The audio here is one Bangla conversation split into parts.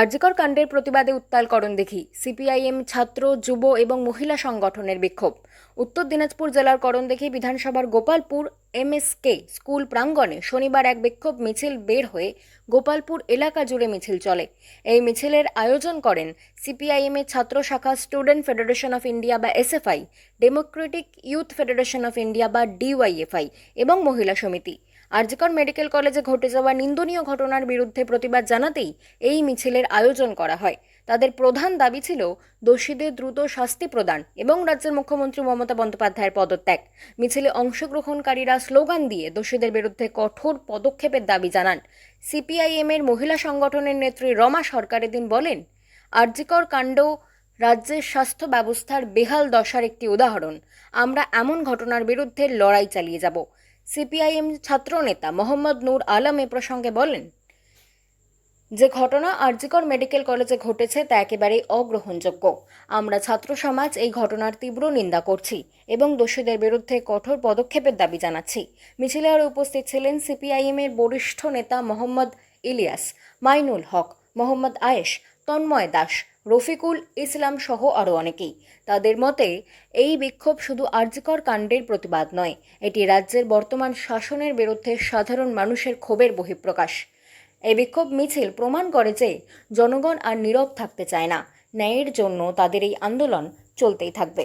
আরজিকর কাণ্ডের প্রতিবাদে উত্তাল করণ দেখি। সিপিআইএম ছাত্র, যুব এবং মহিলা সংগঠনের বিক্ষোভ। উত্তর দিনাজপুর জেলার করণ দেখি বিধানসভার গোপালপুর এমএসকে স্কুল প্রাঙ্গণে শনিবার এক বিক্ষোভ মিছিল বের হয়ে গোপালপুর এলাকা জুড়ে মিছিল চলে। এই মিছিলের আয়োজন করেন সিপিআইএম এর ছাত্র শাখা স্টুডেন্ট ফেডারেশন অফ ইন্ডিয়া বা SFI, Democratic Youth Federation of India বা ডিওয়াইএফআই এবং মহিলা সমিতি। আরজিকর মেডিকেল কলেজে ঘটে যাওয়া নিন্দনীয় ঘটনার বিরুদ্ধে প্রতিবাদ জানাতেই এই মিছিলের আয়োজন করা হয়। তাদের প্রধান দাবি ছিল দোষীদের দ্রুত শাস্তি প্রদান এবং রাজ্যের মুখ্যমন্ত্রী মমতা বন্দ্যোপাধ্যায়ের পদত্যাগ। মিছিলে অংশগ্রহণকারীরা স্লোগান দিয়ে দোষীদের বিরুদ্ধে কঠোর পদক্ষেপের দাবি জানান। সিপিআইএম এর মহিলা সংগঠনের নেত্রী রমা সরকার এদিন বলেন, আরজিকর কাণ্ড রাজ্যের স্বাস্থ্য ব্যবস্থার বেহাল দশার একটি উদাহরণ। আমরা এমন ঘটনার বিরুদ্ধে লড়াই চালিয়ে যাব। সিপিআইএম ছাত্রনেতা মোহাম্মদ নূর আলম এ প্রসঙ্গে বলেন, যে ঘটনা আরজিকর মেডিকেল কলেজে ঘটেছে তা একেবারেই অগ্রহণযোগ্য। আমরা ছাত্র সমাজ এই ঘটনার তীব্র নিন্দা করছি এবং দোষীদের বিরুদ্ধে কঠোর পদক্ষেপের দাবি জানাচ্ছি। মিছিলে আরও উপস্থিত ছিলেন সিপিআইএমের বরিষ্ঠ নেতা মোহাম্মদ ইলিয়াস, মাইনুল হক, মোহাম্মদ আয়েশ তন্ময় দাস, রফিকুল ইসলাম সহ আরও অনেকেই। তাদের মতে, এই বিক্ষোভ শুধু আর্যকর কাণ্ডের প্রতিবাদ নয়, এটি রাজ্যের বর্তমান শাসনের বিরুদ্ধে সাধারণ মানুষের ক্ষোভের বহিঃপ্রকাশ। এই বিক্ষোভ মিছিল প্রমাণ করে যে জনগণ আর নীরব থাকতে চায় না, ন্যায়ের জন্য তাদের এই আন্দোলন চলতেই থাকবে।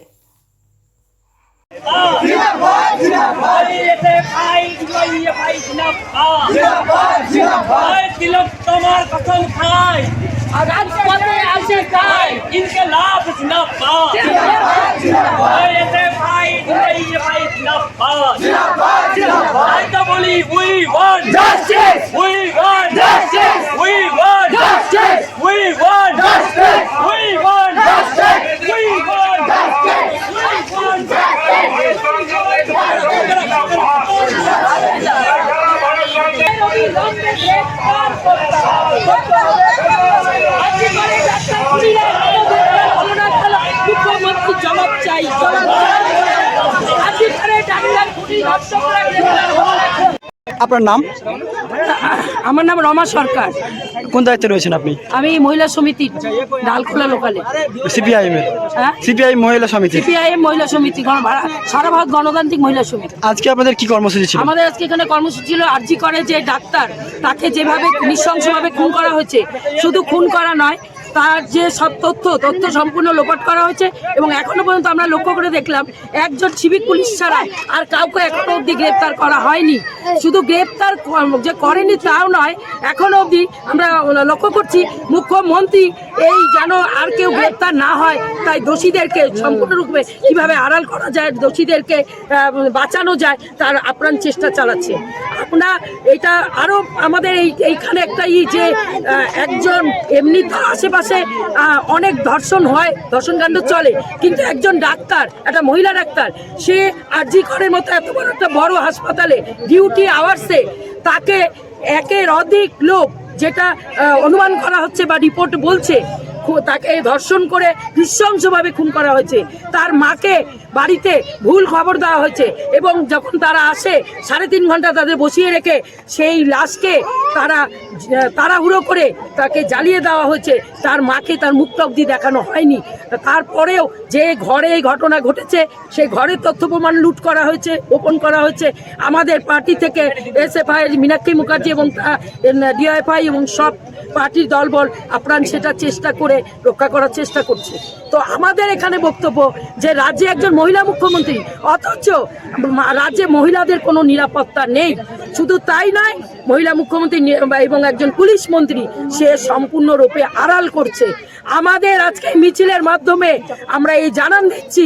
রাজপথে আসে তাই ইনকে লাভ জিন্দাবাদ এতে ভাই ভাই ভাই জিন্দাবাদ তাই তো বলি we want Justice! We want Justice! We want Justice! We want Justice! We want Justice! We want অবিলম্বে গ্রেফতার করতে হবে। আপনার নাম? আমার নাম রমা সরকার। কোন দায়িত্বে রয়েছেন আপনি? আমি মহিলা সমিতির ডালখোলা লোকালে। সিপিআইএম এর? হ্যাঁ? সিপিআই মহিলা সমিতি সিপিআইএম মহিলা সমিতি সারা ভারত গণতান্ত্রিক মহিলা সমিতি। আজকে আপনাদের কি কর্মসূচি ছিল? আমাদের আজকে এখানে কর্মসূচি ছিল আর্জি করে যে ডাক্তার তাকে যেভাবে নৃশংসভাবে খুন করা হয়েছে শুধু খুন করা নয় তার যে সব তথ্য তথ্য সম্পূর্ণ লোপাট করা হয়েছে এবং এখনও পর্যন্ত আমরা লক্ষ্য করে দেখলাম একজন সিভিক পুলিশ ছাড়া আর কাউকে এখনও অবধি গ্রেপ্তার করা হয়নি। শুধু গ্রেপ্তার যে করেনি তাও নয়, এখনও অবধি আমরা লক্ষ্য করছি মুখ্যমন্ত্রী এই যেন আর কেউ গ্রেপ্তার না হয়, তাই দোষীদেরকে সম্পূর্ণরূপে কীভাবে আড়াল করা যায়, দোষীদেরকে বাঁচানো যায়, তার আপ্রাণ চেষ্টা চালাচ্ছে। আমরা এটা আরও আমাদের এই, এইখানে একটা ই যে একজন এমনি তো আশেপাশে অনেক ধর্ষণ হয় ধর্ষণ কাণ্ড চলে, কিন্তু একজন ডাক্তার, একটা মহিলা ডাক্তার, সে আর জি করের মতো এত বড় একটা বড় হাসপাতালে ডিউটি আওয়ার্সে তাকে একের অধিক লোক যেটা অনুমান করা হচ্ছে বা রিপোর্ট বলছে তাকে ধর্ষণ করে নৃশংসভাবে খুন করা হয়েছে। তার মাকে বাড়িতে ভুল খবর দেওয়া হয়েছে এবং যখন তারা আসে, সাড়ে তিন ঘণ্টা তাদের বসিয়ে রেখে সেই লাশকে তারা, তাড়াহুড়ো করে তাকে জ্বালিয়ে দেওয়া হয়েছে। তার মাকে তার মুখটা অব্দি দেখানো হয়নি। তারপরেও যে ঘরে এই ঘটনা ঘটেছে সেই ঘরের তথ্য প্রমাণ লুট করা হয়েছে, গোপন করা হয়েছে। আমাদের পার্টি থেকে এসএফআই, মীনাক্ষী মুখার্জি এবং ডিআইএফআই এবং সব পার্টির দলবল আপ্রাণ সেটা চেষ্টা করে রক্ষা করার চেষ্টা করছে। তো আমাদের এখানে বক্তব্য যে রাজ্যে একজন মহিলা মুখ্যমন্ত্রী, অথচ রাজ্যে মহিলাদের কোনো নিরাপত্তা নেই। শুধু তাই নয়, মহিলা মুখ্যমন্ত্রী এবং একজন পুলিশ মন্ত্রী, সে সম্পূর্ণরূপে আড়াল করছে। আমাদের আজকে মিছিলের মাধ্যমে আমরা এই জানান দিচ্ছি,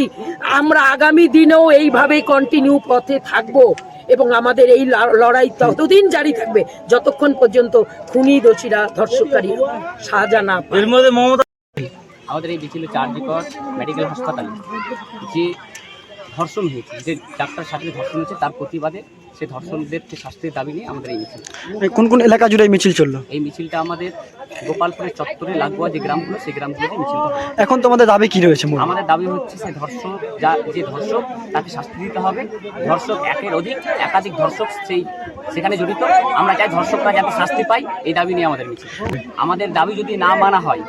আমরা আগামী দিনেও এইভাবে কন্টিনিউ পথে থাকব। এবং আমাদের এই লড়াই ততদিন জারি থাকবে। যতক্ষণ পর্যন্ত খুনি দোষীরা ধর্ষকারী সাজা না এর মধ্যে মমতা আমাদের এই বিছিল চার্জিকর মেডিকেল হাসপাতালে যে ধর্ষণ হয়েছে যে ডাক্তার সাথে ধর্ষণ হয়েছে তার প্রতিবাদে সেই ধর্ষণদেরকে শাস্তির দাবি নিয়ে আমাদের এই মিছিল। কোন কোন এলাকা জুড়ে এই মিছিল চলল? এই মিছিলটা আমাদের গোপালপুরের চত্বরে লাগোয়া যে গ্রামগুলো সেই গ্রামগুলোতে মিছিলটা হবে। এখন তোমাদের দাবি কি রয়েছে আমাদের দাবি হচ্ছে সে ধর্ষক যা যে ধর্ষক তাকে শাস্তি দিতে হবে। ধর্ষক একের অধিক একাধিক ধর্ষক সেই সেখানে জড়িত। আমরা চাই ধর্ষকরা যাতে শাস্তি পাই এই দাবি নিয়ে আমাদের মিছিল। আমাদের দাবি যদি না মানা হয়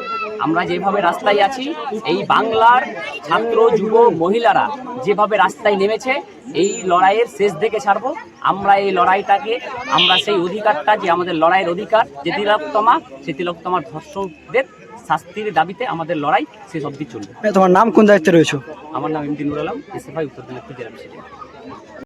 আমরা যেভাবে রাস্তায় আছি এই বাংলার ছাত্র যুব মহিলারা যেভাবে রাস্তায় নেমেছে এই লড়াইয়ের শেষ দেখে ছাড়ব। আমরা এই লড়াইটাকে আমরা সেই অধিকারটা যে আমাদের লড়াইয়ের অধিকার যে তিলোত্তমা সে তিলোত্তমার ধর্ষকদের শাস্তির দাবিতে আমাদের লড়াই শেষ অবধি চলবে। তোমার নাম কোন দায়িত্বে রয়েছে? আমার নাম ইমদিনুর নুর আলম এসএফআই উত্তর দিনাজপুর জেলা